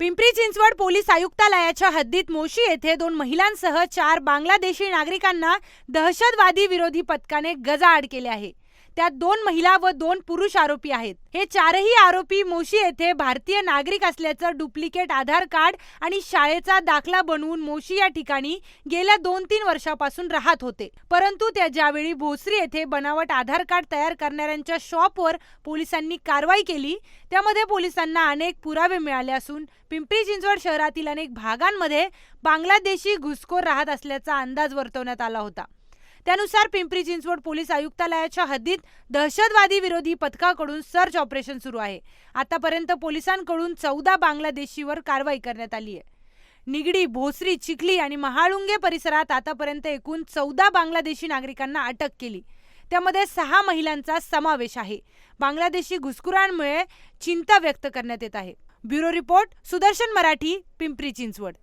Pimpri Chinchwad police आयुक्तालयाच्या हद्दीत मोशी येथे दोन महिलांसह चार बांगलादेशी नागरिकांना दहशतवादी विरोधी पथकाने गजाआड केले आहे. त्यात दोन महिला व दोन पुरुष आरोपी आहेत. हे चारही आरोपी मोशी येथे भारतीय नागरिक असल्याचं डुप्लिकेट आधार कार्ड आणि शाळेचा दाखला बनवून मोशी या ठिकाणी गेल्या दोन तीन वर्षापासून राहत होते. परंतु त्या ज्यावेळी भोसरी येथे बनावट आधार कार्ड तयार करणाऱ्यांच्या शॉपवर पोलिसांनी कारवाई केली त्यामध्ये पोलिसांना अनेक पुरावे मिळाले असून पिंपरी चिंचवड शहरातील अनेक भागांमध्ये बांगलादेशी घुसखोर राहत असल्याचा अंदाज वर्तवण्यात आला होता. त्यानुसार पिंपरी चिंचवड पोलीस आयुक्तालयाच्या हद्दीत दहशतवादी विरोधी पथकाकडून सर्च ऑपरेशन सुरू आहे. आतापर्यंत पोलिसांकडून चौदा बांगलादेशीवर कारवाई करण्यात आली आहे. निगडी भोसरी चिखली आणि महाळुंगे परिसरात आतापर्यंत एकूण चौदा बांगलादेशी नागरिकांना अटक केली. त्यामध्ये सहा महिलांचा समावेश आहे. बांगलादेशी घुसखोरांमुळे चिंता व्यक्त करण्यात येत आहे. Bureau report Sudarshan Marathi Pimpri Chinchwad.